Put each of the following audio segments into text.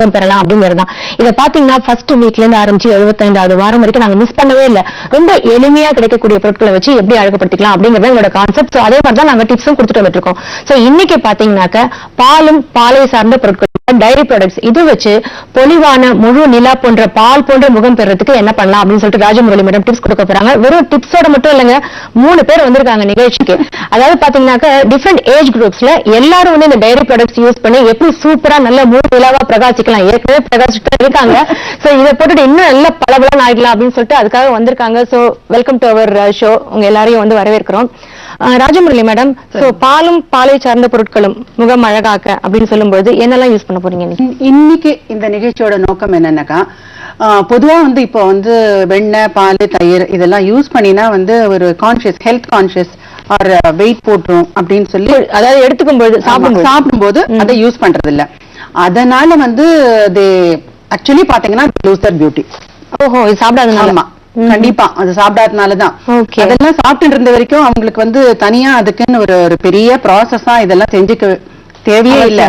பெறலாம் அப்படிங்கிறது தான் இதை பாத்தீங்கன்னா ஃபர்ஸ்ட் வீக்ல இருந்து ஆரம்பிச்சு எழுபத்தைந்தாவது வாரம் வரைக்கும் நாங்க மிஸ் பண்ணவே இல்லை. ரொம்ப எளிமையா கிடைக்கக்கூடிய பொருட்களை வச்சு எப்படி அழகுப்படுத்திக்கலாம் அப்படிங்கறது எங்களோட கான்செப்ட் அதே மாதிரி தான் நாங்க டிப்ஸும் கொடுத்துட்டு வந்துட்டு இருக்கோம் சோ இன்னைக்கு பாத்தீங்கன்னாக்க பாலும் பாலை சார்ந்த பொருட்கள் டைரி ப்ராடக்ட்ஸ் இது வச்சு பொலிவான முழு நிலா போன்ற பால் போன்ற முகம் பெறதுக்கு என்ன பண்ணலாம் அப்படின்னு சொல்லிட்டு ராஜமுரளி மேடம் டிப்ஸ் கொடுக்க போறாங்க. வெறும் டிப்ஸோட மட்டும் இல்லைங்க மூணு பேர் வந்திருக்காங்க நிகழ்ச்சிக்கு. அதாவது பாத்தீங்கன்னாக்க டிஃப்ரெண்ட் ஏஜ் குரூப்ஸ்ல எல்லாரும் வந்து இந்த டைரி ப்ராடக்ட்ஸ் யூஸ் பண்ணி எப்படி சூப்பரா நல்ல முழு நிலாவா பிரகாசிக்கலாம் ஏற்கனவே பிரகாசிட்டு இருக்காங்க. சோ இதை போட்டுட்டு இன்னும் நல்ல பளபளன்னு ஆகிடலாம் அப்படின்னு சொல்லிட்டு அதுக்காக வந்திருக்காங்க. So welcome to our show உங்க எல்லாரையும் வந்து வரவேற்கிறோம். ராஜமுரளி மேடம் சோ பாலும் பாலை சார்ந்த பொருட்களும் முகம் அழகாக்க அப்படின்னு சொல்லும்போது என்னெல்லாம் யூஸ் பண்ண போறீங்க இன்னைக்கு? இன்- இன்னைக்கு இந்த நிகழ்ச்சியோட நோக்கம் என்னன்னாக்கா ஆஹ், பொதுவா வந்து இப்போ வந்து வெண்ணெய் பால் தயிர் இதெல்லாம் யூஸ் பண்ணினா வந்து ஒரு conscious health conscious or weight போட்டுரும் அப்படின்னு சொல்லி அதாவது எடுத்துக்கும் சாப்பிடும் சாப்பிடும்போது அதை யூஸ் பண்றது இல்ல அதனால வந்து தே ஆக்சுவலி பாத்தீங்கன்னா லூஸ் பியூட்டி ஓஹோ இது சாப்பிடாதனால கண்டிப்பா. அது சாப்பிடாதனாலதான். அதெல்லாம் சாப்பிட்டு இருந்த வரைக்கும் அவங்களுக்கு வந்து தனியா அதுக்குன்னு ஒரு ஒரு பெரிய ப்ராசஸா இதெல்லாம் செஞ்சுக்க தேவையே இல்ல.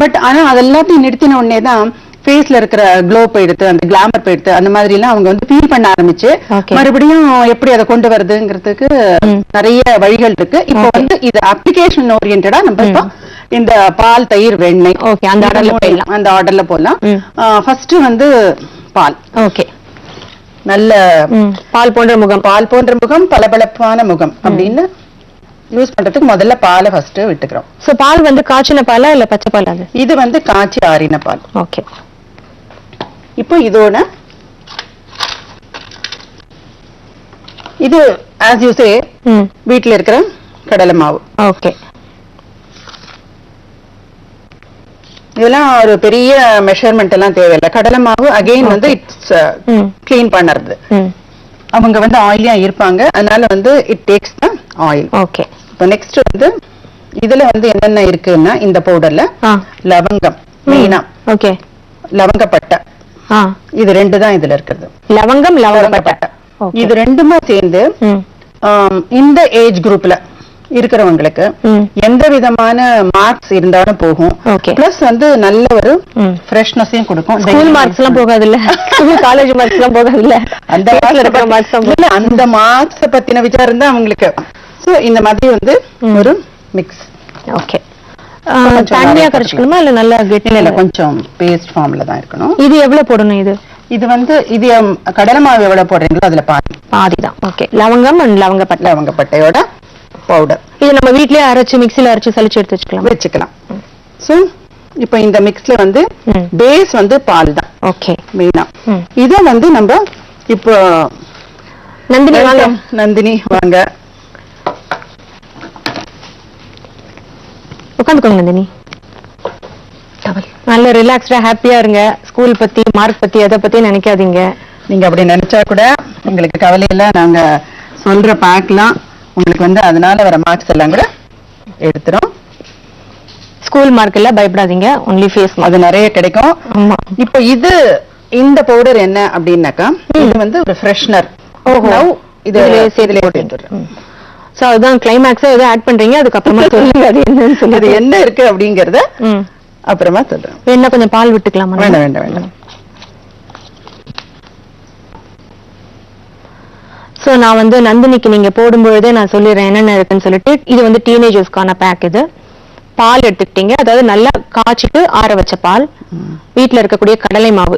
பட் ஆனா அதெல்லாத்தையும் நிறுத்தின உடனே தான் ஃபேஸ்ல இருக்கிற க்ளோ போயிடுத்து அந்த கிளாமர் போயிடுத்து அந்த மாதிரி எல்லாம் அவங்க வந்து ஃபீல் பண்ண ஆரம்பிச்சு. மறுபடியும் எப்படி அதை கொண்டு வருதுங்கிறதுக்கு நிறைய வழிகள் இருக்கு. இப்போ. வந்து இது அப்ளிகேஷன் ஓரியன்டா நம்ம இப்போ இந்த பால் தயிர் வெண்ணெய் Okay, அந்த இது order ல மூணு- போயிடலாம். அந்த ஆர்டர்ல போடலாம். ம். ஃபர்ஸ்ட் வந்து பால். ஓகே நல்ல பால் போன்ற முகம் பால் போன்ற முகம் பளபளப்பான முகம் அப்படின்னு யூஸ் பண்றதுக்கு முதல்ல பாலை ஃபர்ஸ்ட் விட்டுக்கிறோம். சோ பால் வந்து காய்ச்சின பாலா இல்ல பச்சை பால் இது வந்து காய்ச்சி ஆறின பால். ஓகே இப்போ இதோட இது ஆஸ் யூ சே வீட்ல இருக்கிற கடலை மாவு. ஓகே இதெல்லாம் ஒரு பெரிய மெஷர்மெண்ட் எல்லாம் தேவையில்லை. கடலை மாவு அகைன் வந்து இட்ஸ் க்ளீன் பண்ணுறது. அவங்க வந்து ஆயிலியா இருப்பாங்க. அதனால வந்து it takes the oil okay இப்போ நெக்ஸ்ட் வந்து இதுல வந்து என்னென்ன இருக்குன்னா இந்த பவுடர்ல லவங்கம் மெயினா. ஓகே லவங்கப்பட்டை. இது ரெண்டு தான் இதுல இருக்கிறது லவங்கம் லவங்கப்பட்டை. இது ரெண்டுமே சேர்ந்து இந்த ஏஜ் குரூப்ல இருக்கிறவங்களுக்கு எந்த விதமான மார்க்ஸ் இருந்தாலும் போகும். பிளஸ் வந்து நல்ல ஒரு ஃப்ரெஷ்னஸையும் கொடுக்கும். ஸ்கூல் மார்க்ஸ் எல்லாம் போகாது இல்ல காலேஜ் மார்க்ஸ் எல்லாம் போகாது இல்ல அந்த இருக்கிற மார்க்ஸ் இல்ல, அந்த மார்க்ஸ் பத்தின விசாரம் தான் அவங்களுக்கு. சோ இந்த மாதிரி வந்து ஒரு மிக்ஸ் ஓகே தண்ணியா கரைச்சிக்கணுமா இல்ல நல்லா கெட்டில இல்ல கொஞ்சம் பேஸ்ட் ஃபார்ம்ல தான் இருக்கணும். இது எவ்வளவு போடணும் இது? இது வந்து இது கடலை மாவு எவ்வளவு போடுறீங்களோ அதுல பாதி. பாதி தான் ஓகே லவங்கம் அண்ட் லவங்கப்பட்டை. லவங்கப்பட்டையோட பவுடர் இது நம்ம வீட்லயே அரைச்சு மிக்ஸில அரைச்சு சலிச்சு எடுத்து வச்சுக்கலாம். வச்சுக்கலாம். சோ இப்போ இந்த மிக்ஸ்ல வந்து. பேஸ் வந்து பால் தான். ஓகே மெயினா. இத வந்து நம்ம இப்போ நந்தினி வாங்க. நந்தினி வாங்க. உட்காந்துக்கோங்க நந்தினி. நல்ல ரிலாக்ஸ்டா ஹாப்பியா இருங்க. ஸ்கூல் பத்தி மார்க் பத்தி எதை பத்தி நினைக்காதீங்க. நீங்க அப்படி நினைச்சா கூட எங்களுக்கு கவலை இல்ல நாங்க சொல்ற பேக்லாம் உங்களுக்கு வந்து அதனால வர மார்க்ஸ் எல்லாம் கூட எடுத்துரும். ஸ்கூல் மார்க் இல்ல பயப்படாதீங்க. ஒன்லி ஃபேஸ் அது நிறைய கிடைக்கும். இப்போ இது இந்த பவுடர் என்ன அப்படின்னாக்கா இது வந்து ஒரு ஃப்ரெஷ்னர் ஓஹோ. இது இதுலயே சேர்த்து இதுலயே போட்டு. சோ அதுதான் கிளைமேக்ஸா ஏதோ ஆட் பண்றீங்க? அதுக்கப்புறமா சொல்லுங்க அது என்னன்னு அது சொல்லுது என்ன இருக்கு அப்படிங்கறத அப்புறமா சொல்றேன். என்ன கொஞ்சம் பால் விட்டுக்கலாமா? வேண்டாம் வேண்டாம் வேண்டாம். சோ நான் வந்து நந்தினிக்கு நீங்க போடும்பொழுதே நான் சொல்லிடுறேன் என்னென்ன இருக்குன்னு சொல்லிட்டு இது வந்து டீனேஜர்ஸ்க்கான பேக் இது பால் எடுத்துக்கிட்டீங்க. அதாவது நல்லா காய்ச்சிட்டு ஆற வச்ச பால். வீட்ல இருக்கக்கூடிய கடலை மாவு.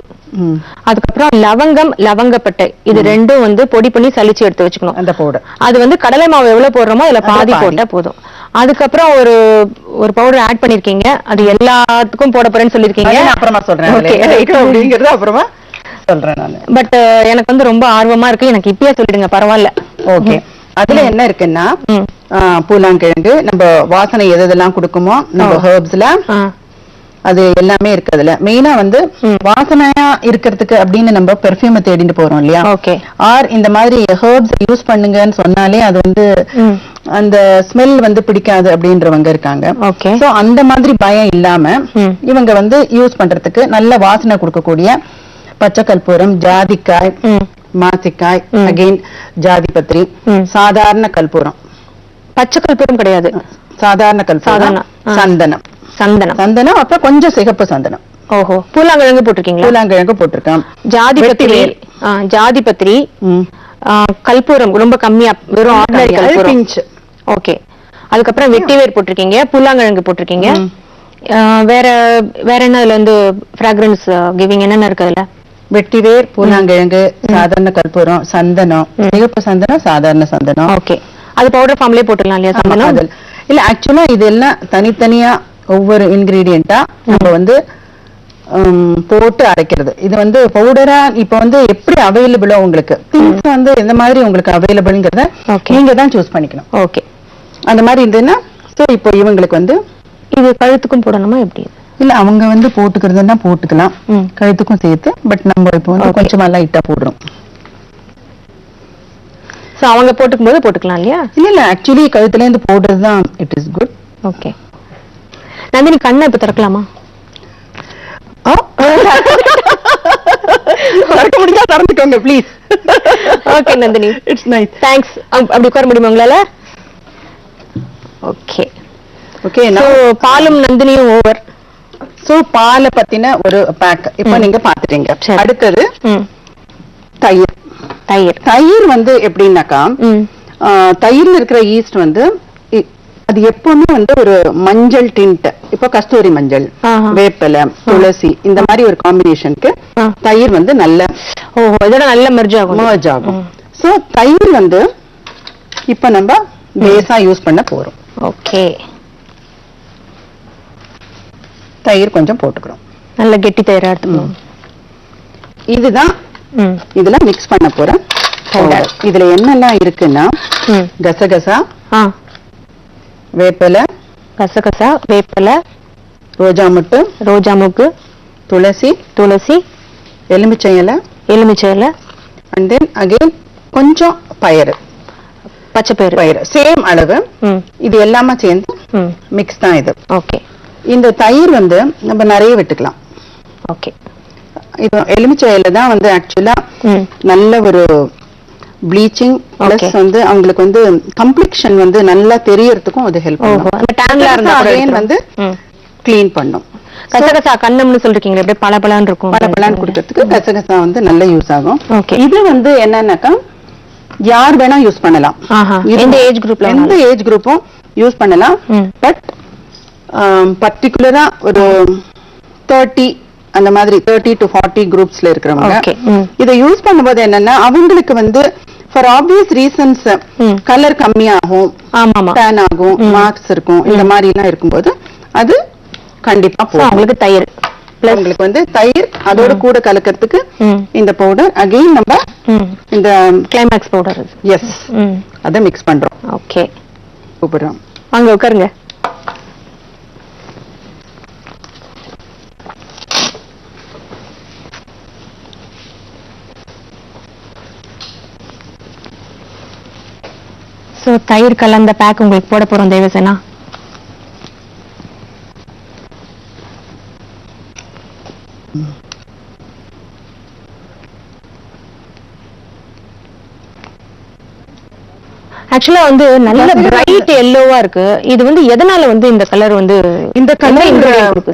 அதுக்கப்புறம் லவங்கம் லவங்கப்பட்டை. இது ரெண்டும் வந்து பொடி பண்ணி சலிச்சு எடுத்து வச்சுக்கணும். அந்த பவுடர் அது வந்து கடலை மாவு எவ்வளவு போடுறோமோ அதுல பாதி. போட்டா போதும். அதுக்கப்புறம் ஒரு ஒரு பவுடர் ஆட் பண்ணிருக்கீங்க அது எல்லாத்துக்கும் போட போறேன்னு சொல்லிருக்கீங்க அப்புறமா சொல்றேன். அப்படிங்கறது அப்புறமா சொல்றேன் நானு. பட் எனக்கு வந்து ரொம்ப ஆர்வமா இருக்கு. எனக்கு இப்பயே சொல்லிடுங்க பரவாயில்ல. ஓகே அதுல என்ன இருக்குன்னா பூலாங்கிழங்கு நம்ம வாசனை எது எதெல்லாம் கொடுக்குமோ நம்ம. ஹெர்ப்ஸ்ல அது எல்லாமே இருக்கு அதுல. மெயினா வந்து. வாசனையா இருக்கிறதுக்கு அப்படின்னு நம்ம பெர்ஃபியூமை தேடிட்டு போறோம் இல்லையா? ஓகே ஆர் இந்த மாதிரி ஹெர்ப்ஸ் யூஸ் பண்ணுங்கன்னு சொன்னாலே அது வந்து. அந்த ஸ்மெல் வந்து பிடிக்காது அப்படின்றவங்க இருக்காங்க. ஓகே சோ அந்த மாதிரி பயம் இல்லாம. இவங்க வந்து யூஸ் பண்றதுக்கு நல்ல வாசனை கொடுக்கக்கூடிய பச்சை கற்பூரம் ஜாதிக்காய். மாசிக்காய் ம். அகைன் ஜாதிபத்திரி. சாதாரண கற்பூரம் பச்சை கற்பூரம் கிடையாது சாதாரண கற்பூரம். சந்தனம் சந்தனம் சந்தனம் அப்புறம் கொஞ்சம் சிகப்பு சந்தனம் ஓஹோ பூலாங்கிழங்கு போட்டிருக்கீங்களா பூலாங்கிழங்கு போட்டிருக்கேன் ஜாதி பத்திரி. ஆ, ஜாதி பத்திரி ம். ஆ, கற்பூரம் ரொம்ப கம்மியா வெறும் ஆர்டினரி pinch. ஓகே அதுக்கப்புறம் வெட்டிவேர் போட்டிருக்கீங்க புல்லாங்கிழங்கு போட்டிருக்கீங்க வேற வேற என்ன அதுல வந்து ஃப்ராக்ரன்ஸ் கிவிங் என்னென்ன இருக்கு அதுல வெட்டிவேர் பூலாங்கிழங்கு சாதாரண கற்பூரம் சந்தனம். சிகப்பு சந்தனம் சாதாரண சந்தனம். ஓகே. அது பவுடர் ஃபார்ம்லயே போட்டுடலாம் இல்லையா சந்தனம். இல்ல ஆக்சுவலா இதெல்லாம் தனித்தனியா ஒவ்வொரு இன்கிரீடியண்டா நம்ம வந்து போட்டு அரைக்கிறது. இது வந்து பவுடரா இப்ப வந்து எப்படி அவைலபிளோ உங்களுக்கு? திங்ஸ் வந்து எந்த மாதிரி உங்களுக்கு அவைலபிள்ங்கிறத. நீங்க தான் சூஸ் பண்ணிக்கணும். ஓகே. அந்த மாதிரி இருந்ததுன்னா சோ இப்போ இவங்களுக்கு வந்து இது கழுத்துக்கும் போடணுமா எப்படி? இல்ல அவங்க வந்து போட்டுக்கிறதுன்னா போட்டுக்கலாம். கழுத்துக்கும் சேர்த்து பட் நம்ம இப்போ வந்து. கொஞ்சமா லைட்டா போடுறோம். சோ அவங்க போட்டுக்கும் போது போட்டுக்கலாம் இல்லையா? இல்ல இல்ல ஆக்சுவலி கழுத்துல இருந்து போடுறது தான் it is good okay Nandini கண்ணை இப்ப திறக்கலாமா? திறக்க முடிஞ்சா திறந்துக்கோங்க please okay Nandini. It's nice thanks அப்படி உட்கார முடியுமா உங்களால? ஓகே ஓகே பாலும் நந்தினியும் ஓவர் சோ பாலை பத்தின ஒரு பேக் இப்போ. நீங்க பாத்துட்டீங்க. அடுத்தது தயிர். தயிர். தயிர் வந்து எப்படின்னாக்கா தயிர்ல இருக்கிற ஈஸ்ட் வந்து அது எப்பவுமே வந்து ஒரு மஞ்சள் டிண்ட் இப்போ கஸ்தூரி மஞ்சள். வேப்பிலை துளசி இந்த மாதிரி ஒரு காம்பினேஷனுக்கு. தயிர் வந்து நல்ல இதோட நல்ல மெர்ஜ் ஆகும். merge ஆகும். சோ தயிர் வந்து இப்ப நம்ம பேஸா யூஸ் பண்ண போறோம். ஓகே தயிர் கொஞ்சம் போட்டுக்கிறோம். நல்ல கெட்டி தயிரா எடுத்துக்கணும் இதுதான் இதுல மிக்ஸ் பண்ண போற பவுடர் இதுல என்னெல்லாம் இருக்குன்னா கசகசா ஆ. வேப்பிலை கசகசா வேப்பிலை ரோஜா முட்டு ரோஜா மூக்கு துளசி துளசி எலுமிச்சை இலை எலுமிச்சை இலை அண்ட் தென் அகைன் கொஞ்சம் பயறு. பச்சை பயிறு. பயறு. சேம் அளவு. இது எல்லாமே சேர்ந்து மிக்ஸ் தான் இது. ஓகே. இந்த தயிர் வந்து நம்ம நிறைய விட்டுக்கலாம். ஓகே. இது எலுமிச்சை இலை தான் வந்து ஆக்சுவலா நல்ல ஒரு ப்ளீச்சிங் பிளஸ். வந்து அவங்களுக்கு வந்து கம்ப்ளெக்ஷன் வந்து நல்லா தெரியறதுக்கும் அது ஹெல்ப் எடுத்துரும். வந்து க்ளீன் பண்ணும். கசகசா கண்ணம்னு சொல்றீங்களே அப்படியே பல பலன்னு இருக்கும். பல பலான் கொடுக்கறதுக்கு கசகசா வந்து நல்ல யூஸ் ஆகும். இது வந்து என்னன்னாக்கா யார் வேணா யூஸ் பண்ணலாம். எந்த ஏஜ் குரூப்ல எந்த ஏஜ் குரூப்பும் யூஸ் பண்ணலாம். பட் பர்டிகுலரா ஒரு தேர்ட்டி அந்த மாதிரி தேர்ட்டி டு ஃபார்ட்டி குரூப்ஸ்ல இருக்கிறவங்க. இதை யூஸ் பண்ணும்போது என்னன்னா அவங்களுக்கு வந்து ஃபார் ஆப்வியஸ் ரீசன்ஸ். கலர் கம்மியாகும் டேன் ஆகும் மார்க்ஸ் இருக்கும் இந்த மாதிரி எல்லாம் இருக்கும்போது அது கண்டிப்பா அவங்களுக்கு தயிர். உங்களுக்கு வந்து தயிர் அதோட கூட கலக்கிறதுக்கு இந்த பவுடர் அகைன் நம்ம இந்த கிளைமேக்ஸ் பவுடர் எஸ் அதை மிக்ஸ் பண்றோம். ஓகே கூப்பிடுறோம். வாங்க உட்காருங்க. சோ தயிர் கலந்த பேக் உங்களுக்கு போட போறோம் தேவசேனா. ஆக்சுவலா வந்து நல்ல பிரைட் எல்லோவா இருக்கு. இது வந்து எதனால வந்து இந்த கலர் வந்து இந்த கலர்?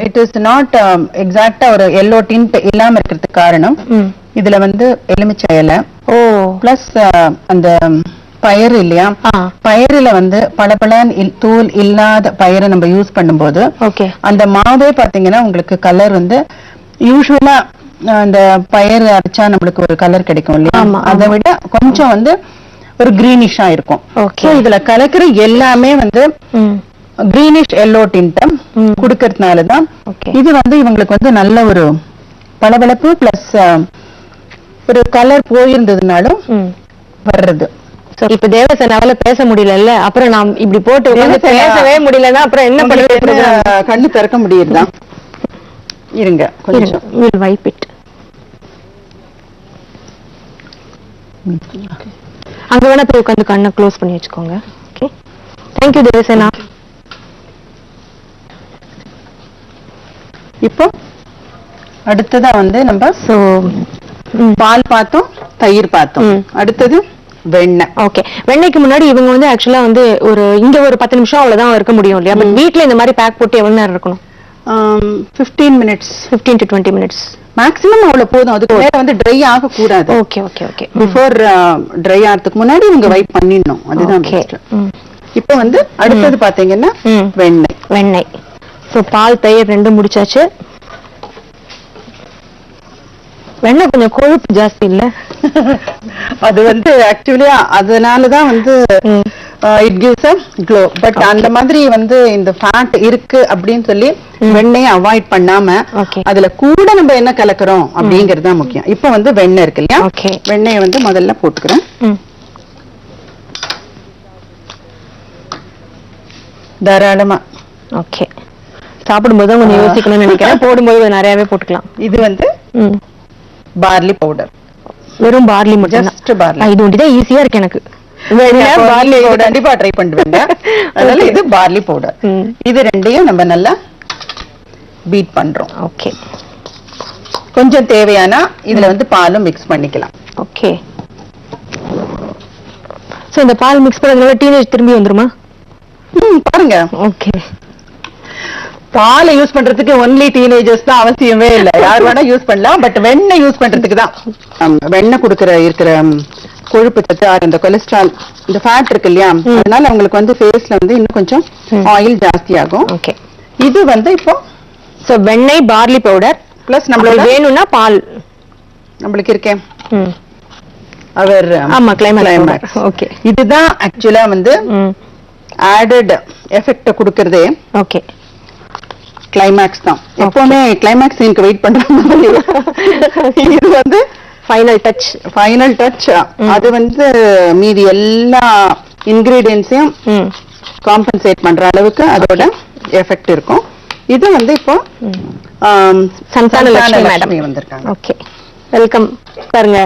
இட் இஸ் நாட் எக்ஸாக்டா ஒரு எல்லோ டிண்ட் இல்லாம இருக்கிறதுக்கு காரணம். இதுல வந்து எலுமிச்சை இலை. ஓ. பிளஸ் அந்த பயறு இல்லையா ஆ. பயறுல வந்து பளபளன்னு இல்- தூள் இல்லாத பயரை நம்ம யூஸ் பண்ணும்போது ஓகே. அந்த மாவே பாத்தீங்கன்னா உங்களுக்கு கலர் வந்து யூஸ்வலா அந்த பயறு அரைச்சா நம்மளுக்கு ஒரு கலர் கிடைக்கும் இல்லையா? அதை விட கொஞ்சம் வந்து ஒரு கிரீனிஷா இருக்கும். இதுல கலக்கிற எல்லாமே வந்து கிரீனிஷ் எல்லோ டிண்டம். கொடுக்கறதுனால தான். இது வந்து இவங்களுக்கு வந்து நல்ல ஒரு பளபளப்பு பிளஸ் ஒரு கலர் போயிருந்ததுனாலும் வர்றது. இப்ப தேவசேனாவில பேச முடியலல்ல? அப்புறம் நாம் இப்படி போட்டு பேசவே முடியலன்னா அப்புறம் என்ன பண்ணி உங்களுக்கு பேசுறது என்ன கண்ணு திறக்க முடியுதா? இருங்க கொஞ்சம். வில் வைப் இட் அங்க வேணா போய் உட்காந்து கண்ணை க்ளோஸ் பண்ணி வச்சுக்கோங்க. Okay thank you Devasena. இப்போ அடுத்ததா வந்து நம்ம ஸோ பால் பார்த்தோம் தயிர் பார்த்தோம். அடுத்தது? வெண்ணெய். ஓகே வெண்ணைக்கு முன்னாடி இவங்க வந்து ஆக்சுவலா வந்து ஒரு இங்க ஒரு பத்து நிமிஷம் அவ்வளவுதான் இருக்க முடியும் இல்லையா? பட் வீட்ல இந்த மாதிரி பேக் போட்டு எவ்வளவு நேரம் இருக்கணும்? Fifteen minutes 15 to 20 minutes maximum அவ்வளவு போதும். அதுக்கு மேல வந்து ட்ரை ஆக கூடாது okay okay okay before dry ஆகிறதுக்கு முன்னாடி நீங்க வைப் பண்ணிடணும். அதுதான் best. இப்போ வந்து அடுத்தது பாத்தீங்கன்னா. வெண்ணெய். வெண்ணெய். சோ பால் தயிர் ரெண்டும் முடிச்சாச்சு. வெண்ணெய் கொஞ்சம் கொழுப்பு ஜாஸ்தி இல்ல? அது வந்து ஆக்சுவலி அதனாலதான் வந்து. It gives a glow but அந்த மாதிரி வந்து இந்த ஃபேட் இருக்கு அப்படின்னு சொல்லி வெண்ணெயை அவாய்ட் பண்ணாம. அதுல கூட நம்ம என்ன கலக்குறோம் அப்படிங்கிறது தான் முக்கியம். இப்போ வந்து வெண்ணெய் இருக்கு இல்லையா. வெண்ணெயை வந்து முதல்ல போட்டுக்கிறேன். தாராளமா. ஓகே சாப்பிடும்போது கொஞ்சம் யோசிக்கணும்னு நினைக்கிறேன். போடும்போது நிறையவே போட்டுக்கலாம். இது வந்து. பார்லி பவுடர் வெறும் பார்லி மட்டும் barley. இது ஒண்டிதான் ஈஸியா இருக்கு எனக்கு. பார்லி பார்லி பவுடர் கண்டிப்பா ட்ரை பண்ணுவேங்க. அதனால. இது பார்லி பவுடர். இது ரெண்டையும் நம்ம நல்லா பீட் பண்றோம். ஓகே கொஞ்சம் தேவையானா இதுல வந்து பாலும் மிக்ஸ் பண்ணிக்கலாம். ஓகே சோ இந்த பால் மிக்ஸ் பண்ணதுனால டீனேஜ் திரும்பி வந்துருமா? ம், பாருங்க. ஓகே பாலை யூஸ் பண்றதுக்கு ஒன்லி டீனேஜர்ஸ் தான் அவசியமே இல்ல. யார் வேணா யூஸ் பண்ணலாம் பட் வெண்ணெய் யூஸ் பண்றதுக்கு தான். வெண்ணெய் கொடுக்கிற இருக்கிற கொழுப்பு சத்து இந்த கொலஸ்ட்ரால் இந்த ஃபேட் இருக்கு இல்லையா? அதனால அவங்களுக்கு வந்து ஃபேஸ்ல வந்து இன்னும் கொஞ்சம் ஆயில் ஜாஸ்தி ஆகும் ஓகே இது வந்து இப்போ வெண்ணெய் பார்லி பவுடர் பிளஸ் நம்மளுக்கு நம்மளோட வேணும்னா பால். நம்மளுக்கு இருக்கேன். அவர் ஆமா powder. Okay. இதுதான் ஆக்சுவலா வந்து ஆடட் எஃபெக்ட் கொடுக்கறதே. ஓகே கிளைமேக்ஸ் தான். எப்பவுமே கிளைமேக்ஸ் சீனுக்கு வெயிட் பண்றாங்க இது வந்து ஃபைனல் டச் ஃபைனல் டச் அது வந்து மீதி எல்லா இன்கிரீடியன்ஸையும் காம்பன்சேட் பண்ற அளவுக்கு அதோட எஃபெக்ட் இருக்கும். இது வந்து இப்போ சந்தான லட்சுமி மேடம் வந்திருக்காங்க. ஓகே வெல்கம் பாருங்க.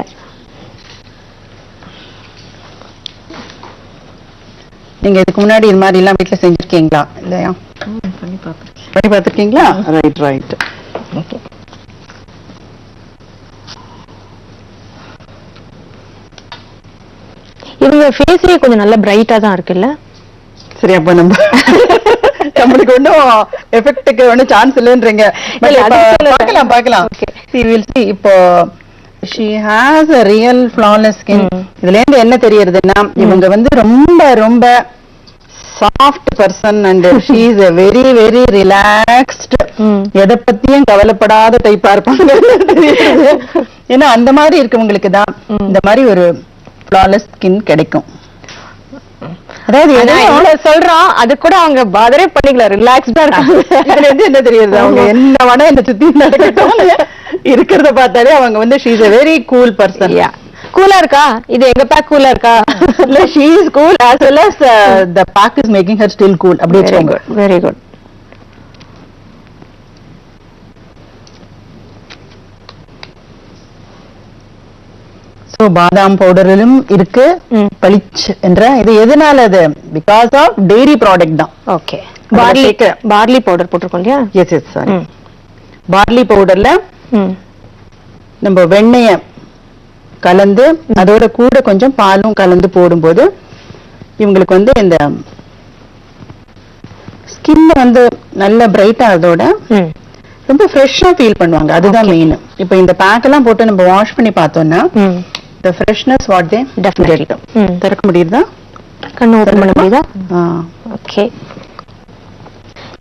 நீங்க இதுக்கு முன்னாடி இது மாதிரி எல்லாம் வீட்ல செஞ்சிருக்கீங்களா? இல்லையா? பண்ணி பார்ப்பேன் பண்ணி பார்த்திருக்கீங்களா ரைட் ரைட் இவங்க ஃபேஸே கொஞ்சம் நல்ல பிரைட்டா தான் இருக்குல்ல சரி அப்ப நம்ம நம்மளுக்கு ஒன்றும் எஃபெக்ட்டுக்கு ஒன்றும் சான்ஸ் இல்லைன்றீங்க. பார்க்கலாம் பார்க்கலாம் Okay. See, we'll see. இப்போ she has a real flawless skin. இதுல இருந்து என்ன தெரியறதுன்னா இவங்க வந்து ரொம்ப ரொம்ப soft person and she is a very very relaxed. எதை பத்தியும் கவலைப்படாத டைப்பா இருப்பாங்க. ஏன்னா அந்த மாதிரி இருக்கவங்களுக்கு தான். இந்த மாதிரி ஒரு ஃபிளாலெஸ் ஸ்கின் கிடைக்கும் அதாவது எதையும் சொல்றோம் அது கூட அவங்க பதரே பண்ணிக்கல ரிலாக்ஸ்டா இருக்காங்க என்ன தெரியுது அவங்க. என்ன வேணா என்ன சுத்தி நடக்கட்டும் இருக்கிறத பார்த்தாலே அவங்க வந்து she is a very cool person கூலா இருக்கா? இது எங்க பேக் கூலா இருக்கா? இல்ல she is cool as well as the pack is making her still cool அப்படி குட் வெரி குட் பாதாம் பவுடரிலும் இருக்கு. பளிச் என்ற இது எதனால அது? பிகாஸ் ஆஃப் டெய்ரி ப்ராடக்ட் தான். ஓகே பார்லி பார்லி பவுடர் போட்டிருக்கோம் இல்லையா? Yes yes sorry. பார்லி பவுடர்ல நம்ம வெண்ணெய கலந்து அதோட கூட கொஞ்சம் பாலும் கலந்து போடும்போது இவங்களுக்கு வந்து இந்த ஸ்கின் வந்து நல்ல பிரைட் ஆகிறதோட ரொம்ப ஃப்ரெஷ்ஷா ஃபீல் பண்ணுவாங்க. அதுதான் மெயின் இப்போ இந்த பேக் எல்லாம் போட்டு நம்ம வாஷ் பண்ணி பார்த்தோம்னா what they Definitely. get. ம். திறக்க முடியுதா? கண்ணு ஓபன் பண்ண முடியுதா. ஓகே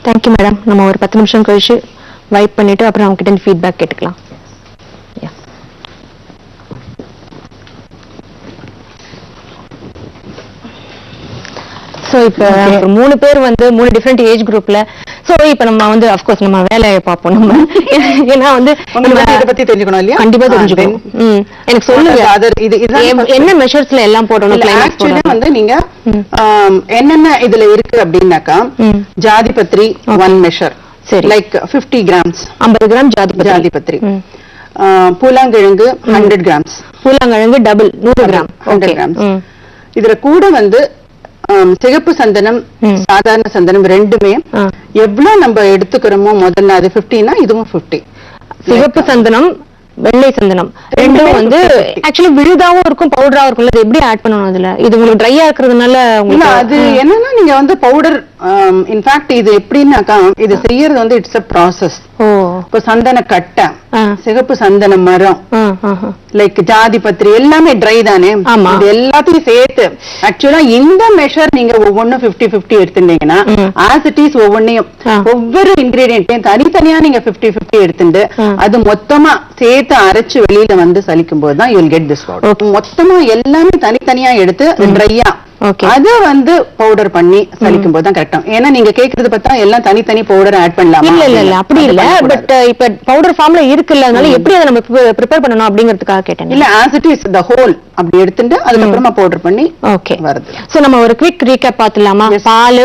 தேங்க்யூ மேடம் நம்ம ஒரு பத்து நிமிஷம் கழிச்சு வைப் பண்ணிட்டு அப்புறம் அவங்க கிட்ட ஃபீட்பேக் கேட்டுக்கலாம். ஸோ இப்போ. ஒரு மூணு பேர் வந்து மூணு டிஃப்ரெண்ட் ஏஜ் குரூப்ல ஸோ இப்போ நம்ம வந்து அஃப்கோர்ஸ் நம்ம வேலையை பார்ப்போம் நம்ம ஏன்னா வந்து இதை பத்தி தெரிஞ்சுக்கணும் இல்லையா கண்டிப்பா தெரிஞ்சுக்கணும் எனக்கு சொல்லுங்க. என்ன மெஷர்ஸ்ல எல்லாம் போடணும்? வந்து நீங்க என்னென்ன இதுல இருக்கு அப்படின்னாக்கா. ஜாதி பத்திரி. ஒன் மெஷர் சரி. லைக் 50 கிராம்ஸ் 50 கிராம் ஜாதி. ஜாதி பத்திரி. பூலாங்கிழங்கு ஹண்ட்ரட் கிராம்ஸ் பூலாங்கிழங்கு டபுள் நூறு கிராம் ஹண்ட்ரட் கிராம்ஸ் இதுல கூட வந்து சிகப்பு சந்தனம். சாதாரண சந்தனம் ரெண்டுமே. எவ்வளவு நம்ம எடுத்துக்கிறோமோ முதல்ல அது 50 னா இதுவும் 50 சிகப்பு சந்தனம் வெள்ளை சந்தனம் ரெண்டும் வந்து 50. ஆக்சுவலி விழுதாவும் இருக்கும் பவுடராவும் இருக்கும் இது எப்படி ஆட் பண்ணணும் அதுல இது உங்களுக்கு ட்ரையா இருக்கிறதுனால அது என்னன்னா நீங்க வந்து பவுடர் இன்ஃபேக்ட் இது எப்படின்னாக்கா இது செய்யறது வந்து இட்ஸ் அ ப்ராசஸ் இப்போ சந்தன கட்டை. சிகப்பு சந்தன மரம். லைக் ஜாதி பத்திரி எல்லாமே ட்ரை தானே. இது எல்லாத்தையும் சேர்த்து ஆக்சுவலா இந்த மெஷர் நீங்க ஒவ்வொன்னும் 50 50 எடுத்துட்டீங்கன்னா. ஆஸ் இட் இஸ் ஒவ்வொன்னையும். ஒவ்வொரு இன்கிரீடியன்ட்டையும் தனித்தனியா நீங்க 50 50 எடுத்துட்டு. அது மொத்தமா சேர்த்து அரைச்சு வெளியில வந்து சலிக்கும் போது தான் யூல் கெட் திஸ் Okay. மொத்தமா எல்லாமே தனித்தனியா எடுத்து ட்ரையா. அத வந்து பவுடர் பண்ணி சலிக்கும் போது தான் கரெக்டா ஏன்னா நீங்க கேக்குறது பார்த்தா எல்லாம் தனித்தனி பவுடர் ஆட் பண்ணலாமா? இல்ல இல்ல இல்ல. அப்படி இல்ல. பட் இப்ப பவுடர் ஃபார்ம்ல இருக்குல்ல அதனால எப்படி அதை நம்ம ப்ரிப்பேர் பண்ணணும் அப்படிங்கிறதுக்காக கேட்டேன் இல்ல as it is the whole அப்படி எடுத்துட்டு அதுக்கப்புறமா பவுடர் பண்ணி ஓகே வருது. சோ நம்ம ஒரு குவிக் ரீகேப் பாத்துலாமா Yes. பால்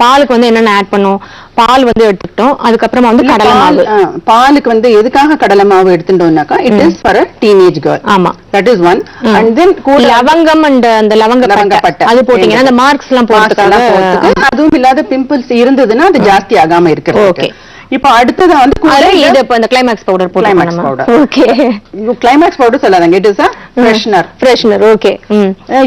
பாலுக்கு வந்து என்னென்ன ஆட் பண்ணும் பால் வந்து எடுத்துக்கிட்டோம். அதுக்கப்புறமா வந்து கடலை மாவு. பாலுக்கு வந்து எதுக்காக கடலை மாவு எடுத்துட்டோம்னாக்கா it is for a teenage girl ஆமா. That is one and then லவங்கம் அண்ட் அந்த லவங்க லவங்கப்பட்டை. பட்டை அது போட்டீங்கன்னா அந்த மார்க்ஸ் எல்லாம் போறதுக்கு, அதுவும் இல்லாத பிம்பிள்ஸ் இருந்ததுன்னா அது ஜாஸ்தி ஆகாம இருக்கிறதுக்கு. Okay. இப்போ அடுத்ததா வந்து இது இப்ப இந்த கிளைமேக்ஸ் பவுடர் போட்டோம் powder. Okay climax powder சொல்லாதங்க it is a freshener freshener okay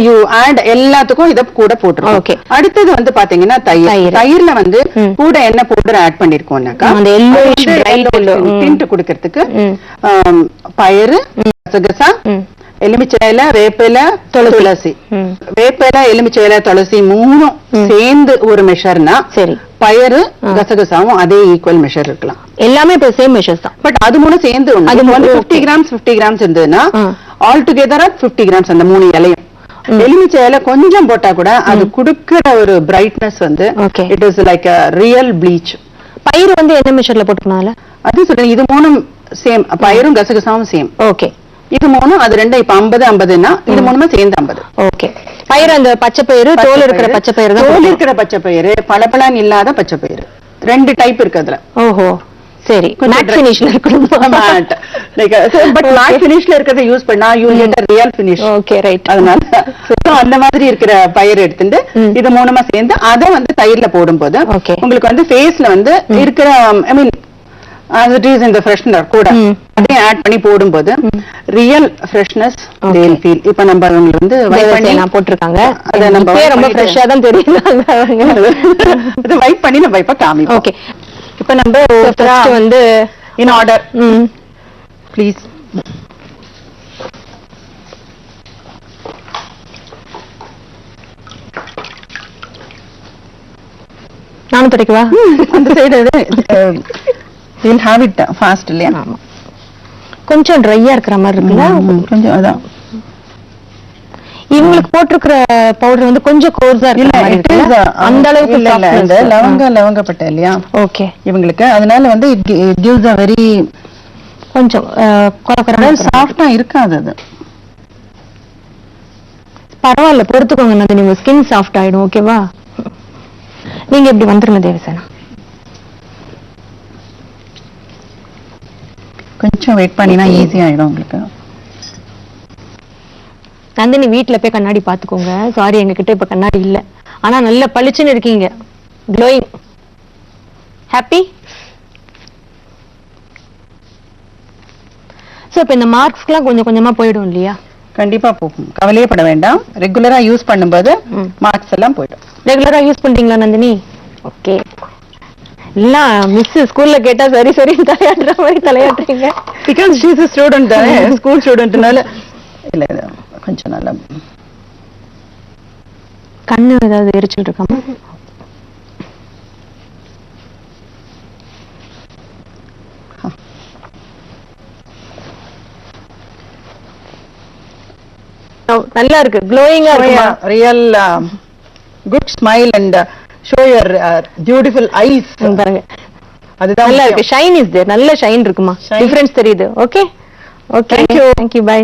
you add எல்லாத்துக்கும் இத கூட போட்டுருக்கோம் Okay. அடுத்தது வந்து பாத்தீங்கன்னா தயிர் தயிர். தயிர்ல வந்து. கூட என்ன பவுடர் ஆட் பண்ணிருக்கோம்னாக்கா அந்த. ம். டிண்ட் கொடுக்கறதுக்கு பயறு கசகசா ம். எலுமிச்சை இலை வேப்பிலை துளசி. ம். வேப்பிலை எலுமிச்சை இலை துளசி மூணும் சேர்ந்து ஒரு மெஷர்னா சரி. பயறு கசகசாவும் அதே ஈக்குவல் மெஷர் இருக்கலாம். எல்லாமே இப்ப சேம் மெஷர்ஸ் தான். பட் அது மூணு சேர்ந்து. அது பிப்டி கிராம்ஸ் பிப்டி கிராம்ஸ் இருந்ததுன்னா. ஆல் டுகெதரா பிப்டி கிராம்ஸ் அந்த மூணு இலையும். எலுமிச்சை இலை கொஞ்சம் போட்டா கூட அது குடுக்கிற ஒரு பிரைட்னஸ் வந்து. It is like real bleach பயிர் வந்து என்ன மெஷர்ல போட்டுக்கணும்ல அது சொல்றேன் இது மூணும் சேம் பயிரும் கசகசாவும் சேம் ஓகே இது மூணும் அது ரெண்டும் இப்ப ஐம்பது ஐம்பதுன்னா இது மூணுமே சேர்ந்து ஐம்பது. ஓகே. பயிர் அந்த பச்சை பயிறு தோல் இருக்கிற பச்சை பயிறு தோல். இருக்கிற பச்சை பயிறு பளபளன்னு இல்லாத பச்சை பயிறு ரெண்டு டைப் இருக்கு அதுல. ஓஹோ. சரி. மேட். ஃபினிஷ்ல இருக்கணும். Finishல இருக்கிறத யூஸ் பண்ணா you get real finish. Okay right அதனால அந்த மாதிரி இருக்கிற பயிர் எடுத்துட்டு. இது மூணுமா சேர்ந்து அத வந்து தயிர்ல போடும்போது. உங்களுக்கு வந்து ஃபேஸ்ல வந்து இருக்கிற ஐ மீன் is in the freshener கூட. ம். அதையும் ஆட் பண்ணி போடும்போது ரியல் ஃப்ரெஷ்னஸ் they'll feel. இப்போ நம்ம உங்களுக்கு வந்து wipe பண்ணி போட்டிருக்காங்க. அதை நம்ம ரொம்ப ஃப்ரெஷ்ஷா தான் தெரியுறாங்க இதை வைப் பண்ணி நம்ம இப்ப காமிப்போம். ஓகே இப்போ நம்ம ஃபர்ஸ்ட் வந்து இன் ஆர்டர் ப்ளீஸ் நானும் துடைக்கவா? அந்த side will have it fast இல்லையா கொஞ்சம் ட்ரையா இருக்கிற மாதிரி இருக்குல்ல? கொஞ்சம் அதான். இவங்களுக்கு போட்டிருக்கிற பவுடர் வந்து கொஞ்சம் கோர்ஸா uh, அந்த அளவுக்கு இல்ல, இல்ல, இந்த. லவங்க லவங்கப்பட்ட இல்லையா? ஓகே இவங்களுக்கு. அதனால வந்து இட் கிவ்ஸ் அ வெரி கொஞ்சம் மாதிரி. சாஃப்டா இருக்காது அது. பரவாயில்ல பொறுத்துக்கோங்க நந்தினி. உங்க ஸ்கின் சாஃப்ட் ஆயிடும் ஓகேவா நீங்க இப்படி வந்துருங்க தேவசேனா. கொஞ்சம் வெயிட் பண்ணினா ஈஸி ஆயிடும் உங்களுக்கு. நந்தினி வீட்ல போய் கண்ணாடி பாத்துக்கோங்க. சாரி எங்க கிட்ட இப்ப கண்ணாடி இல்ல. ஆனா நல்ல பளிச்சுன்னு இருக்கீங்க. க்ளோயிங் ஹாப்பி சோ இப்ப இந்த மார்க்ஸ்க்குலாம் கொஞ்சம் கொஞ்சமா போயிடும் இல்லையா? கண்டிப்பா போகும். கவலையே பட வேண்டாம். ரெகுலரா யூஸ் பண்ணும்போது. மார்க்ஸ் எல்லாம் போயிடும். ரெகுலரா யூஸ் பண்றீங்களா நந்தினி? ஓகே எல்லாம் மிஸ் ஸ்கூல்ல கேட்டா சரி சரி தலையாட்டுற மாதிரி தலையாட்டுறீங்க. பிகாஸ் ஷீஸ் ஸ்டூடெண்ட் தானே ஸ்கூல் ஸ்டூடெண்ட்னால இல்ல இல்ல கொஞ்சம் நல்லா கண்ணு ஏதாவது எரிச்சல் இருக்காம நல்லா இருக்கு க்ளோயிங்கா இருக்குமா? Real good smile and show your beautiful eyes பாருங்க. அதுதான் நல்லா. இருக்கு. ஷைன் இஸ் தேர் நல்ல ஷைன் இருக்குமா. டிஃபரன்ஸ் தெரியுது. Okay okay Thank you. Thank you bye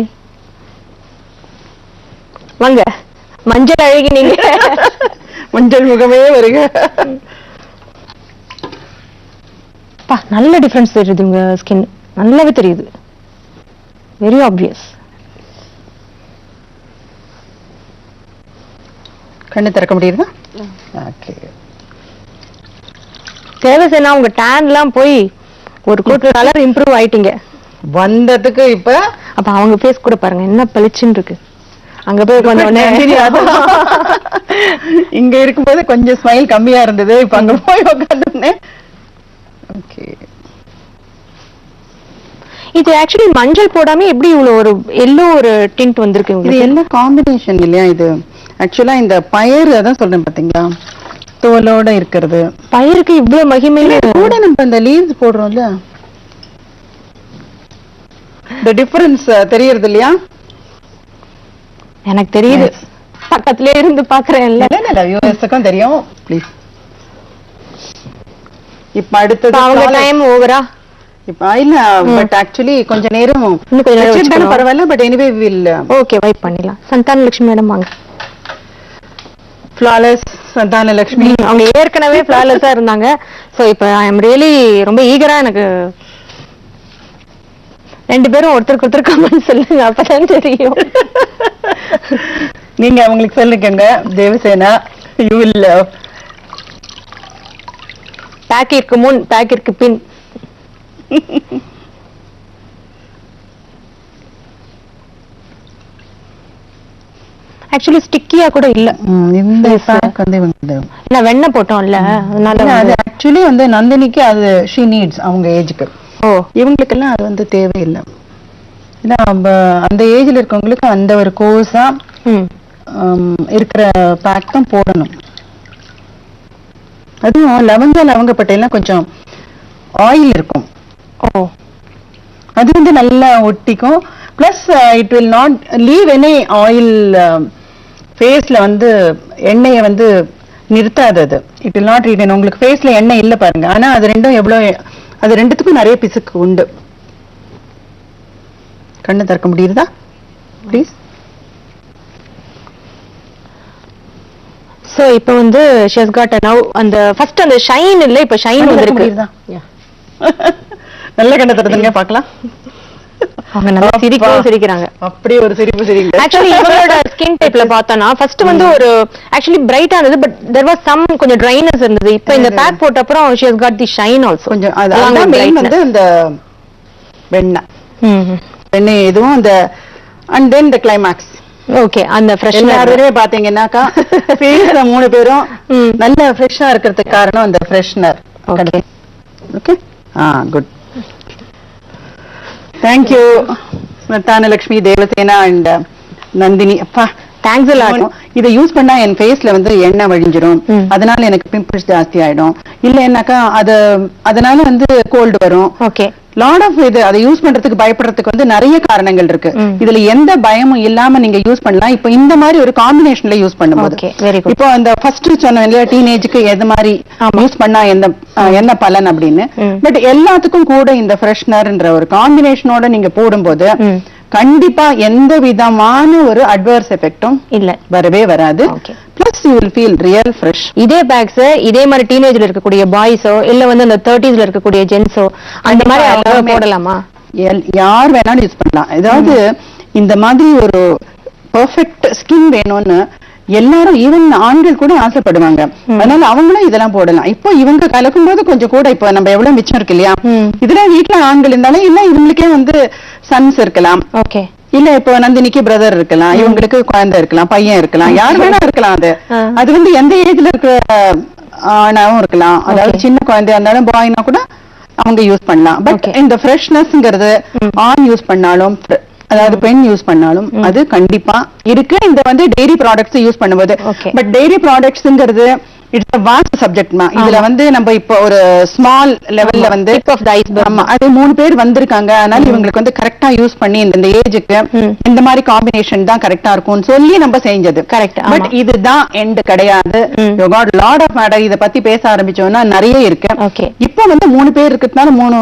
வாங்க. மஞ்சள் அழகி நீங்க. மஞ்சள் முகமே வருக. பா நல்ல டிஃபரன்ஸ் தெரியுது உங்க ஸ்கின் நல்லாவே தெரியுது. வெரி ஆப்வியஸ் கண்ணு திறக்க முடியுதா ஓகே தேவசேனா உங்க டேன்லாம் போய் ஒரு கோட் கலர் இம்ப்ரூவ் ஆயிட்டீங்க. வந்ததுக்கு இப்ப அப்ப அவங்க ஃபேஸ் கூட பாருங்க என்ன பளிச்சுன்னு இருக்கு அங்க போய் தெரியாது. இங்க இருக்கும்போது கொஞ்சம் ஸ்மைல் கம்மியா இருந்தது. இப்ப அங்க போய் உட்காந்துருந்தேன் ஓகே இது ஆக்சுவலி மஞ்சள் போடாம எப்படி இவ்வளவு ஒரு எல்லோ ஒரு டிண்ட் வந்திருக்கு இது என்ன காம்பினேஷன் இல்லையா இது? ஆக்சுவலா இந்த பயறு அதான் சொல்றேன் பாத்தீங்களா? தோலோட இருக்கிறது. பயிருக்கு இவ்வளவு மகிமையில கூட நம்ம இந்த லீவ்ஸ் போடுறோம்ல? இந்த டிஃபரன்ஸ் தெரியறது இல்லையா? எனக்கு தெரியுது. பக்கத்திலே இருந்து பாக்குறேன்ல. இல்ல இல்ல வியூவர்ஸுக்கும் தெரியும். ப்ளீஸ் இப்ப அடுத்தது அவங்க. டைம் ஓவரா இப்ப இல்ல பட் ஆக்சுவலி கொஞ்ச நேரம் இன்னும் கொஞ்ச நேரம் வச்சிருந்தாலும் வச்சுக்கணும். பரவாயில்ல but anyway will okay wait பண்ணிடலாம். சந்தான லட்சுமி மேடம் வாங்க. ஃபிளாலஸ் சந்தான லட்சுமி ம், அவங்க ஏற்கனவே ஃபிளாலெஸ்ஸா இருந்தாங்க. சோ இப்போ ஐ எம் ரியலி ரொம்ப ஈகரா எனக்கு ரெண்டு பேரும் ஒருத்தருக்கு ஒருத்தர் கமெண்ட் சொல்லுங்க அப்பதான் தெரியும். நீங்க அவங்களுக்கு சொல்லுங்க தேவசேனா யூ வில் பேக்கிற்கு முன் பேக்கிற்கு பின். ஆக்சுவலி ஸ்டிக்கியா கூட இல்ல. இந்த Yes, sir. பேக் வந்து இவங்க நான் வெண்ணெய் போட்டோம்ல அதனால அது ஆக்சுவலி வந்து நந்தினிக்கு அது ஷீ நீட்ஸ் அவங்க ஏஜ்க்கு ஓ. இவங்களுக்கெல்லாம் அது வந்து தேவையில்லை. ஏன்னா அந்த ஏஜ்ல இருக்கவங்களுக்கு அந்த ஒரு கோர்ஸா இருக்கிற பேக் தான் போடணும். அதுவும் லவங்க லவங்கப்பட்டையெல்லாம் கொஞ்சம் ஆயில் இருக்கும். ஓ. அது வந்து நல்லா ஒட்டிக்கும். Plus it will not leave any oil ஃபேஸ்ல வந்து எண்ணெயை வந்து நிறுத்தாது அது. இட் வில் நாட் ரீடன் உங்களுக்கு ஃபேஸ்ல எண்ணெய் இல்ல பாருங்க. ஆனா அது ரெண்டும் எவ்வளவு அது ரெண்டுத்துக்கும் நிறைய பிசுக்கு உண்டு. கண்ணு திறக்க முடியுதா? ப்ளீஸ் சோ இப்போ வந்து ஷெஸ் காட் நவ் அந்த ஃபர்ஸ்ட் அந்த ஷைன் இல்ல இப்போ ஷைன் வந்திருக்கு. நல்ல கண்ணை திறந்துங்க பார்க்கலாம். அவங்க நல்லா. சிரிக்கவும் சிரிக்கிறாங்க. அப்படியே ஒரு சிரிப்பு சிரிங்க ஆக்சுவலி இவங்களோட ஸ்கின் டைப்ல பார்த்தோம்னா ஃபர்ஸ்ட் வந்து ஒரு ஆக்சுவலி பிரைட்டா இருந்தது பட் தெர் வாஸ் சம் கொஞ்சம் ட்ரைனஸ் இருந்தது. இப்போ இந்த பேக் போட்ட அப்புறம் she has got the shine also கொஞ்சம் அது அதான் மெயின் வந்து அந்த வெண்ணெய். வெண்ணெய் இதுவும் அந்த and then the climax okay அந்த ஃப்ரெஷ் எல்லாருமே பாத்தீங்கன்னாக்கா ஃபேஸ்ல மூணு பேரும். நல்ல ஃப்ரெஷ்ஷா இருக்கிறதுக்கு காரணம் அந்த freshener okay okay ah good thank you Dhanalakshmi Devasena and Nandini அப்பா தேங்க்ஸ் எல்லாம் இதை யூஸ் பண்ணா என் ஃபேஸ்ல வந்து எண்ணெய் வழிஞ்சிரும். அதனால எனக்கு பிம்பிள்ஸ் ஜாஸ்தி ஆயிடும் இல்லைன்னாக்கா அது அதனால வந்து கோல்டு வரும் ஓகே லாட் ஆஃப் இது அதை யூஸ் பண்றதுக்கு பயப்படுறதுக்கு வந்து நிறைய காரணங்கள் இருக்கு. இதுல எந்த பயமும் இல்லாம நீங்க யூஸ் பண்ணலாம் இப்போ இந்த மாதிரி ஒரு காம்பினேஷன்ல யூஸ் பண்ணும்போது. இப்போ அந்த ஃபர்ஸ்ட் சொன்ன இல்லையா டீனேஜ்க்கு எது மாதிரி. யூஸ் பண்ணா எந்த என்ன பலன் அப்படின்னு. பட் எல்லாத்துக்கும் கூட இந்த ஃப்ரெஷ்னர்ன்ற ஒரு காம்பினேஷனோட நீங்க போடும்போது. கண்டிப்பா எந்த விதமான ஒரு அட்வர்ஸ் எஃபெக்டும் இல்ல. வரவே வராது. Plus you will feel real fresh இதே பேக்ஸ் இதே மாதிரி டீனேஜ்ல இருக்கக்கூடிய பாய்ஸோ இல்ல வந்து அந்த தேர்ட்டிஸ்ல இருக்கக்கூடிய ஜென்ஸோ அந்த மாதிரி. போடலாமா? யார் வேணாலும் யூஸ் பண்ணலாம். அதாவது இந்த மாதிரி ஒரு பெர்ஃபெக்ட் ஸ்கின் வேணும்னு எல்லாரும் ஈவன் ஆண்கள் கூட ஆசைப்படுவாங்க. அதனால அவங்களும் இதெல்லாம் போடலாம். இப்போ இவங்க கலக்கும் போது கொஞ்சம் கூட இப்போ நம்ம எவ்வளவு மிச்சம் இருக்கு இல்லையா. இதுல வீட்டுல ஆண்கள் இருந்தாலும் இல்ல இவங்களுக்கே வந்து சன்ஸ் இருக்கலாம். ஓகே. இல்ல இப்போ நந்தினிக்கு பிரதர் இருக்கலாம் இவங்களுக்கு குழந்தை இருக்கலாம் பையன் இருக்கலாம் யார் வேணா இருக்கலாம் அது. அது வந்து எந்த ஏஜ்ல இருக்கிற ஆணாவும் இருக்கலாம். அதாவது. சின்ன குழந்தையா இருந்தாலும் பாய்னா கூட அவங்க யூஸ் பண்ணலாம். பட். இந்த ஃப்ரெஷ்னஸ்ங்கிறது ஆண் யூஸ் பண்ணாலும் அதாவது பெண் யூஸ் பண்ணாலும் அது கண்டிப்பா இருக்கு. இந்த வந்து டெய்ரி ப்ராடக்ட்ஸ் யூஸ் பண்ணும்போது. பட் டெய்ரி ப்ராடக்ட்ஸ்ங்கிறது இட்ஸ் அ வாஸ்ட் சப்ஜெக்ட்மா இதுல. வந்து நம்ம இப்போ ஒரு ஸ்மால் லெவல்ல. வந்து. ஆமா. அது மூணு பேர் வந்திருக்காங்க. அதனால இவங்களுக்கு வந்து கரெக்டா யூஸ் பண்ணி இந்த ஏஜுக்கு. இந்த மாதிரி காம்பினேஷன் தான் கரெக்டா இருக்கும்னு சொல்லி நம்ம செஞ்சது. ஆமா. பட் இதுதான் எண்ட் கிடையாது. லாட் ஆஃப் மேடர் இத பத்தி பேச ஆரம்பிச்சோம்னா நிறைய இருக்கு. இப்போ வந்து மூணு பேர் இருக்கிறதுனால மூணு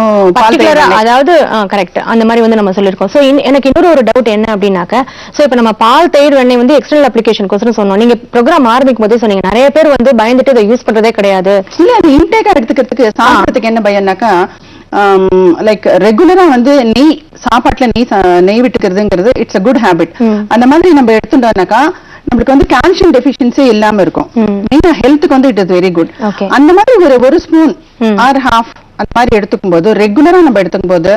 அதாவது கரெக்ட் அந்த மாதிரி வந்து நம்ம சொல்லிருக்கோம் சோ எனக்கு இன்னொரு ஒரு டவுட் என்ன அப்படின்னாக்க சோ இப்ப நம்ம பால் தயிர் வெண்ணெய் வந்து எக்ஸ்டர்னல் அப்ளிகேஷன் சொன்னோம். நீங்க ப்ரோக்ராம் ஆரம்பிக்கும் போதே சொன்னீங்க. நிறைய பேர் வந்து பயந்துட்டு இதை யூஸ் பண்றதே கிடையாது இல்ல அது இன்டேக்கா எடுத்துக்கிறதுக்கு சாப்பிடறதுக்கு என்ன பயம்னாக்கா லைக் ரெகுலரா வந்து நெய் சாப்பாட்டுல நெய் நெய் விட்டுக்கிறதுங்கிறது இட்ஸ் a குட் ஹேபிட். அந்த மாதிரி நம்ம எடுத்துட்டோம்னாக்கா நம்மளுக்கு வந்து கால்சியம் டெஃபிஷியன்சி இல்லாம இருக்கும். மெயினா ஹெல்த்துக்கு வந்து இட் இஸ் வெரி குட். அந்த மாதிரி ஒரு ஒரு ஸ்பூன். ஆர் ஹாஃப் அந்த மாதிரி எடுத்துக்கும் போது ரெகுலரா நம்ம எடுத்துக்கும் போது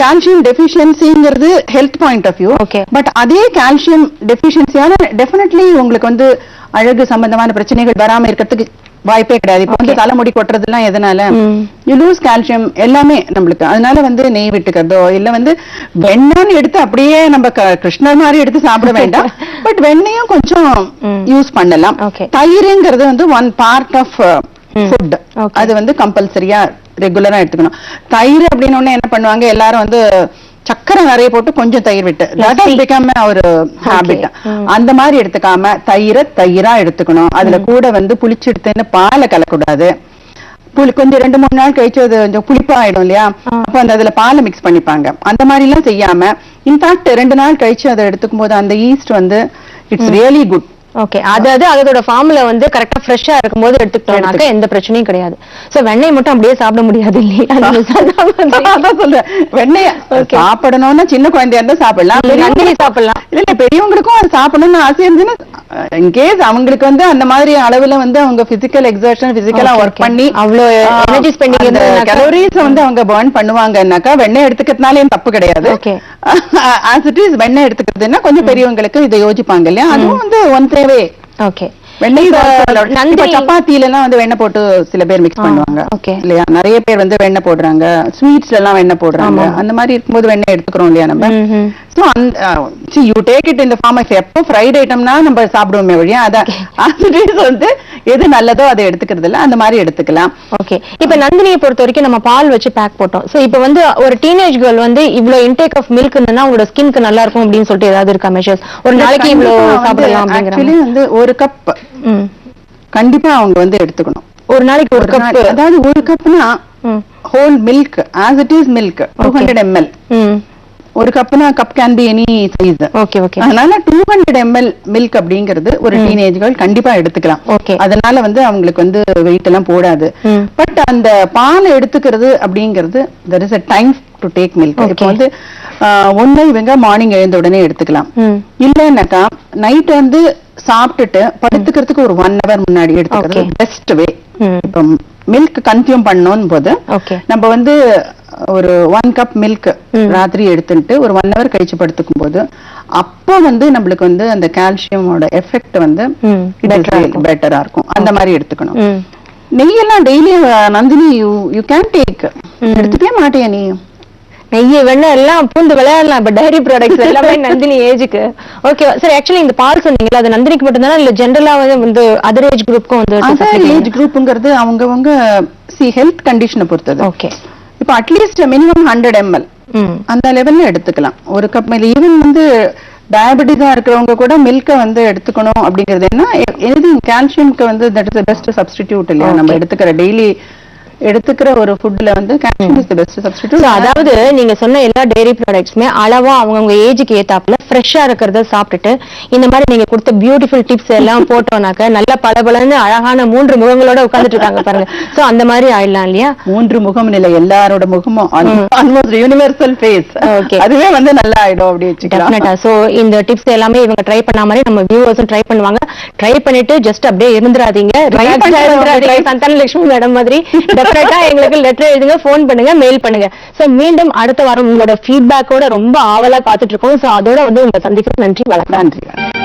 calcium டெஃபிஷியன்சிங்கிறது health point of view. But அதே கால்சியம் டெஃபிஷியன்சியால டெஃபினெட்லி உங்களுக்கு வந்து அழகு சம்பந்தமான பிரச்சனைகள் வராம இருக்கிறதுக்கு வாய்ப்பே கிடையாது இப்போ வந்து தலைமுடி கொட்டுறதுலாம் எதனால. யூ லூஸ் கால்சியம் எல்லாமே நம்மளுக்கு அதனால வந்து நெய் விட்டுக்கிறதோ இல்ல வந்து வெண்ணெய்னு எடுத்து அப்படியே நம்ம கிருஷ்ணர் மாதிரி எடுத்து சாப்பிட வேண்டாம் பட் வெண்ணெயும் கொஞ்சம். யூஸ் பண்ணலாம். தயிர்ங்கிறது வந்து ஒன் பார்ட் ஆஃப் ஃபுட். அது வந்து கம்பல்சரியா ரெகுலரா எடுத்துக்கணும். தயிர் அப்படின்னு ஒண்ணு என்ன பண்ணுவாங்க? எல்லாரும் வந்து சக்கரை நிறைய போட்டு கொஞ்சம் தயிர் விட்டு. That Lassi. பிகாம ஒரு ஹாபிட். அந்த மாதிரி எடுத்துக்காம தயிரை தயிரா எடுத்துக்கணும். அதுல கூட வந்து புளிச்சு எடுத்தேன்னு பாலை கலக்கூடாது புளி கொஞ்சம் ரெண்டு மூணு நாள் கழிச்சு அது கொஞ்சம் புளிப்பா ஆயிடும் இல்லையா. அப்ப அந்த அதுல பாலை மிக்ஸ் பண்ணிப்பாங்க. அந்த மாதிரி எல்லாம் செய்யாம இன்ஃபேக்ட் ரெண்டு நாள் கழிச்சு அதை எடுத்துக்கும் போது அந்த ஈஸ்ட் வந்து இட்ஸ் ரியலி குட் ஓகே அதாவது அதோட ஃபார்ம்ல வந்து கரெக்டா ஃப்ரெஷ்ஷா இருக்கும்போது எடுத்துக்கிட்டோம்னாக்க எந்த பிரச்சனையும் கிடையாது. சோ வெண்ணெய் மட்டும் அப்படியே சாப்பிட முடியாது இல்லையா. அதான். சொல்றேன். வெண்ணெய. சாப்பிடணும்னா சின்ன குழந்தையா இருந்தா சாப்பிடலாம். நந்தினி சாப்பிடலாம். இல்ல பெரியவங்களுக்கும் அது சாப்பிடணும்னு ஆசை இருந்துச்சுன்னா இன்கேஸ் அவங்களுக்கு வந்து அந்த மாதிரி அளவுல வந்து அவங்க பிசிக்கல் எக்ஸர்ஷன் பிசிக்கலா ஒர்க். பண்ணி அவ்வளோ energy spending இருந்ததுனாக்கா- கலோரிஸ் வந்து அவங்க பர்ன் பண்ணுவாங்கன்னாக்கா வெண்ணெய் எடுத்துக்கிறதுனாலே தப்பு கிடையாது. ஆஸ் இட் இஸ் வெண்ணெய் எடுத்துக்கிறதுன்னா கொஞ்சம் பெரியவங்களுக்கு இதை யோசிப்பாங்க இல்லையா? அதுவும் வந்து ஒன் தேவை ஓகே வெண்ணெய் சப்பாத்தில எல்லாம் வந்து வெண்ணெய் போட்டு சில பேர் மிக்ஸ் பண்ணுவாங்க. இல்லையா? நிறைய பேர் வந்து வெண்ணெய் போடுறாங்க. ஸ்வீட்ஸ்ல எல்லாம் வெண்ணெய் போடுறாங்க. அந்த மாதிரி இருக்கும்போது வெண்ணெய் எடுத்துக்கிறோம் இல்லையா நம்ம. சோ அந்த யூ டேக் இட் இந்த ஃபார்ம் ஆஃப் எப்போ ஃப்ரைட் ஐட்டம்னா நம்ம சாப்பிடுவோமே வழியா அத ஆசிரியர் வந்து எது நல்லதோ அதை எடுத்துக்கிறது இல்ல. அந்த மாதிரி எடுத்துக்கலாம். ஓகே இப்ப நந்தினியை பொறுத்த வரைக்கும் நம்ம பால் வச்சு பேக் போட்டோம். சோ இப்ப வந்து ஒரு டீனேஜ் கேர்ள் வந்து இவ்ளோ இன்டேக் ஆஃப் மில்க் உங்களோட ஸ்கின்க்கு நல்லா இருக்கும் அப்படின்னு சொல்லிட்டு ஏதாவது இருக்கா மெஷர்ஸ் ஒரு நாளைக்கு இவ்ளோ சாப்பிடலாம் அப்படிங்கிற. வந்து ஒரு கப். கண்டிப்பா அவங்க வந்து எடுத்துக்கணும். ஒரு நாளைக்கு ஒரு கப் அதாவது ஒரு கப்னா whole milk as it is milk two hundred ml ஒரு கப்னா cup can be any size okay okay அதனால டூ ஹண்ட்ரட் எம்எல் மில்க் அப்படிங்கிறது ஒரு டீனேஜ்கள் கண்டிப்பா எடுத்துக்கலாம். Okay. அதனால வந்து அவங்களுக்கு வந்து வெயிட் எல்லாம் போடாது. பட் அந்த பால் எடுத்துக்கிறது அப்படிங்கிறது there is a time to take milk இப்போ. வந்து ஒண்ணு இவங்க மார்னிங் எழுந்த உடனே எடுத்துக்கலாம். இல்லைன்னாக்கா நைட் வந்து சாப்பிட்டுட்டு படுத்துக்கிறதுக்கு ஒரு ஒன் ஹவர் முன்னாடி எடுத்துக்கிறது. பெஸ்ட் வே இப்போ மில்க் கன்சியூம் பண்ணணும் போது நம்ம வந்து ஒரு ஒன் கப் மில்க். ராத்திரி எடுத்துட்டு ஒரு ஒன் ஹவர் கழிச்சு படுத்துக்கும் போது அப்போ வந்து நம்மளுக்கு வந்து அந்த கால்சியமோட எஃபெக்ட் வந்து. பெட்டரா இருக்கும். அந்த மாதிரி எடுத்துக்கணும். நெய்யெல்லாம் daily Nandini you you can take. எடுத்துக்கவே மாட்டியா நீ? நெய்ய வெண்ணெய் எல்லாம் பூந்து விளையாடலாம். இப்ப டைரி ப்ராடக்ட்ஸ் எல்லாமே நந்தினி ஏஜுக்கு. ஓகே சரி ஆக்சுவலி இந்த பால் சொன்னீங்கல்ல அது நந்தினிக்கு மட்டும் தானே இல்ல ஜென்ரலா வந்து அதர் ஏஜ் குரூப்க்கும் வந்து அதர் ஏஜ் குரூப்புங்கிறது அவங்கவங்க சி ஹெல்த் கண்டிஷனை பொறுத்தது. ஓகே இப்போ அட்லீஸ்ட் மினிமம் ஹண்ட்ரட் எம்எல் அந்த லெவல்ல எடுத்துக்கலாம். ஒரு கப் மேல ஈவன் வந்து டயபெட்டிஸா இருக்கிறவங்க கூட மில்க வந்து எடுத்துக்கணும் அப்படிங்கிறது என்ன? எ- எது கால்சியம்க்கு வந்து தட் இஸ் பெஸ்ட் சப்ஸ்டிடியூட் இல்லையா? நம்ம. எடுத்துக்கிற டெய்லி எடுத்துக்கிற ஒரு ஃபுட்ல வந்து calcium is the best So, substitute அதாவது நீங்க சொன்ன எல்லா டெய்ரி ப்ராடக்ட்ஸ்மே அளவா அவங்கவுங்க ஏஜுக்கு ஏத்தாப்புல ஃப்ரெஷ்ஷா இருக்கிறத சாப்பிட்டுட்டு இந்த மாதிரி நீங்க கொடுத்த பியூட்டிஃபுல் டிப்ஸ் எல்லாம் போட்டோம்னாக்க நல்ல பளபளன்னு அழகான மூன்று முகங்களோட உட்கார்ந்துட்டு இருக்காங்க பாருங்க. சோ அந்த மாதிரி ஆயிடலாம் இல்லையா? மூன்று முகம் நிலை எல்லாரோட முகமும் ஆல்மோஸ்ட் யூனிவர்சல் ஃபேஸ் Okay. அதுவே வந்து நல்லா ஆயிடும் அப்படி வச்சுக்கலாம். சோ இந்த டிப்ஸ் எல்லாமே இவங்க ட்ரை பண்ண மாதிரி நம்ம வியூவர்ஸும் ட்ரை பண்ணுவாங்க. ட்ரை பண்ணிட்டு ஜஸ்ட் அப்படியே இருந்துராதீங்க சந்தான லட்சுமி மேடம் மாதிரி. டெஃபினட்டா எங்களுக்கு லெட்டர் எழுதுங்க போன் பண்ணுங்க மெயில் பண்ணுங்க. சோ மீண்டும் அடுத்த வாரம் உங்களோட ஃபீட்பேக்கோட ரொம்ப ஆவலா காத்துட்டு இருக்கோம். சோ அதோட வந்து உங்களை சந்திக்க நன்றி வணக்கம். நன்றி.